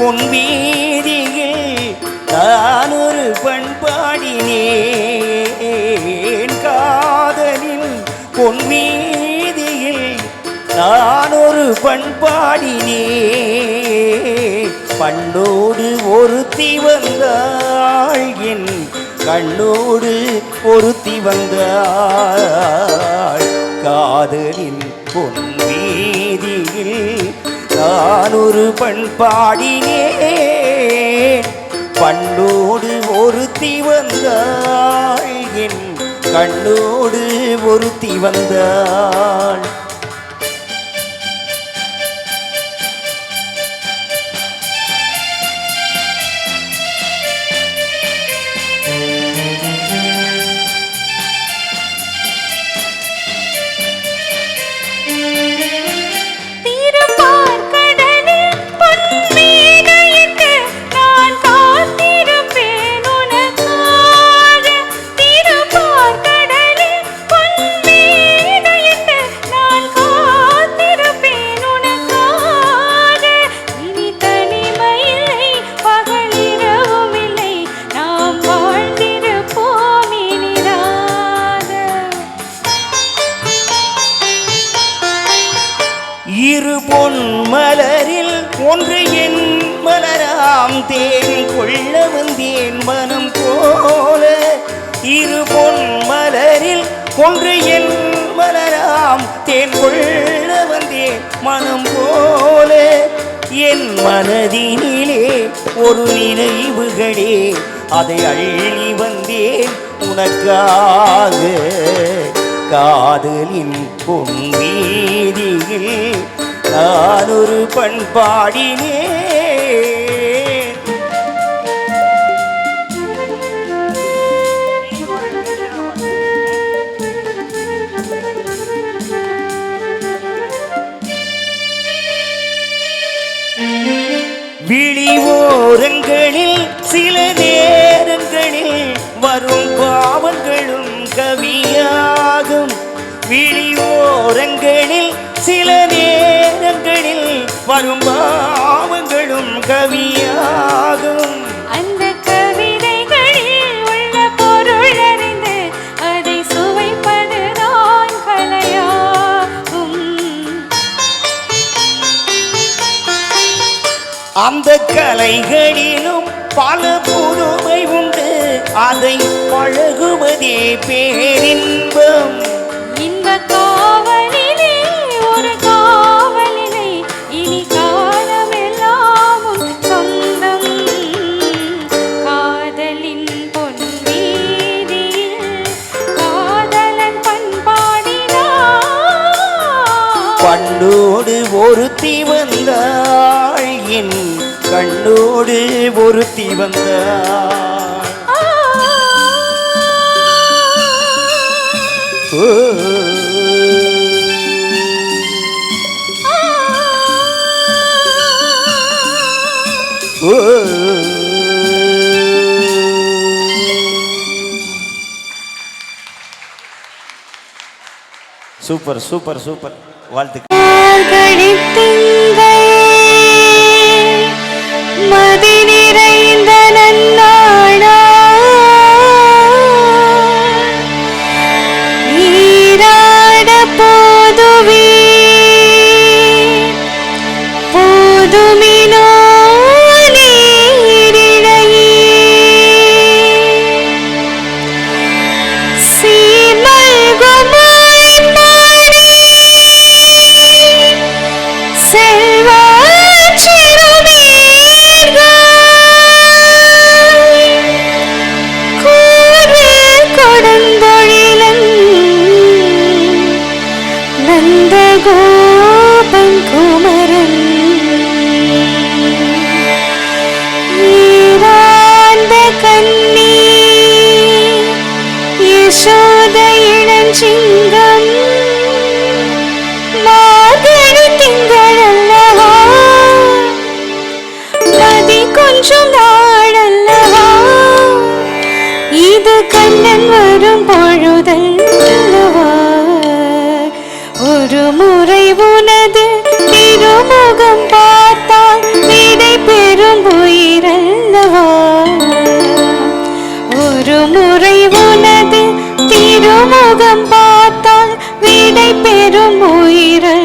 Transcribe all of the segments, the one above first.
காதலின் பொன் வீதியில் நான் ஒரு பண்பாடினேன் காதலில் பொன் வீதியில் நான் ஒரு பண்பாடினே பண்டோடு ஒருத்தி வந்தாள் என் கண்ணோடு ஒருத்தி வந்தாள். காதலின் பொன் வீதியில் நான் ஒரு பண் பண்பாடினேன் பண்ணோடு ஒருத்தி வந்தாள். என் கண்ணோடு ஒருத்தி வந்தாள். என் மனம் போல இரு பொன் மலரில் ஒன்று என் மலராம். தேன் கொள்ள வந்தேன் மனம் போல என் மனதினிலே ஒரு நினைவுகளே. அதை அள்ளி வந்தேன் உனக்காக. காதலின் பொன் வீதியில் நான் ஒரு பண்பாடினேன். ஓரங்களில் சில நேரங்களில் வரும் பாவங்களும் கவியாகும். விழியோரங்களில் சில நேரங்களில் வரும் பாவங்களும் கவியாகும் அந்த கலைகளிலும் பல புதுமை உண்டு. அதை பழகுவதே பேரின்பம். இந்த காவலிலே ஒரு காவலினை இனி காலமெல்லாமும் சொந்தம். காதலின் பொன் வீதியில் காதலன் பண்பாடினான் கண்ணோடு ஒருத்தி வந்தாள் என் கண்ணோடு ஒருத்தி வந்தாள் சூப்பர் சூப்பர் சூப்பர். வாழ்த்துக்கள். Madre. முறை உனது திருமுகம் பார்த்தால் விடை பெறும் உயிரல்லவா? ஒரு முறை உனது திருமுகம் பார்த்தால் விடை பெறும் உயிரல்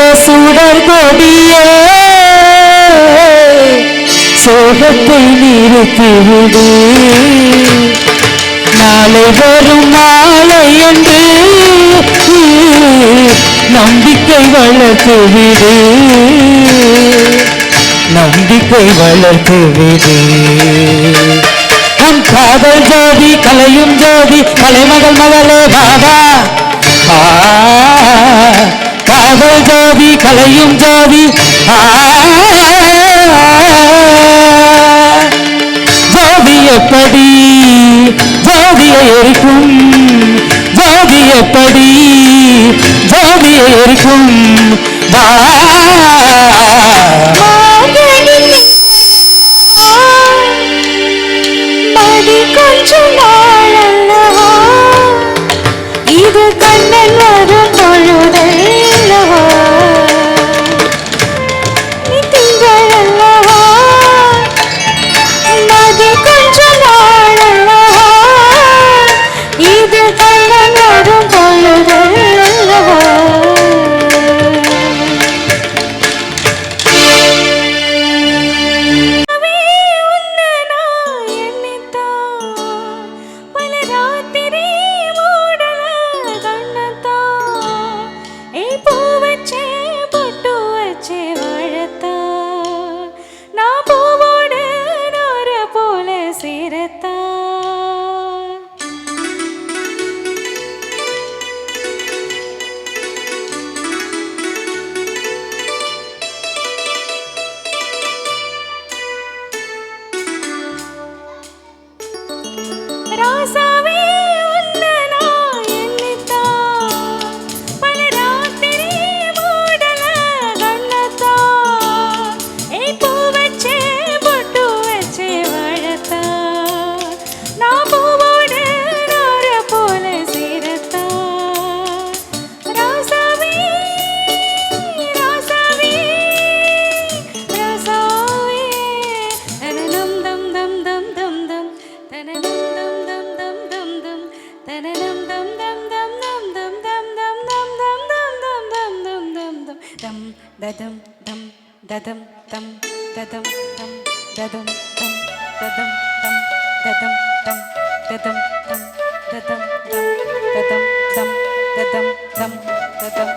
இந்த சுடர் கொடியே சோகத்தை நிறுத்திவிடு நாளை வரும் மாலை என்று நம்பிக்கை வளர்த்துவிடு நம்பிக்கை வளர்த்துவிடு உன் காதல் ஜோதி கலையும் ஜோதி கலைமகள் மகளே பாபா. ஆ காதல் ஜாதி கலையும் ஜாதி. ஜாதி எப்படி? ஜாதியை எரிக்கும். ஜாதி எப்படி? ஜாதியை எரிக்கும். வா. ദദം ദം ദദം ദം ദദം ദം ദദം ദം ദദം ദം ദദം ദം ദദം ദം ദദം ദം ദദം ദം ദദം ദം ദദം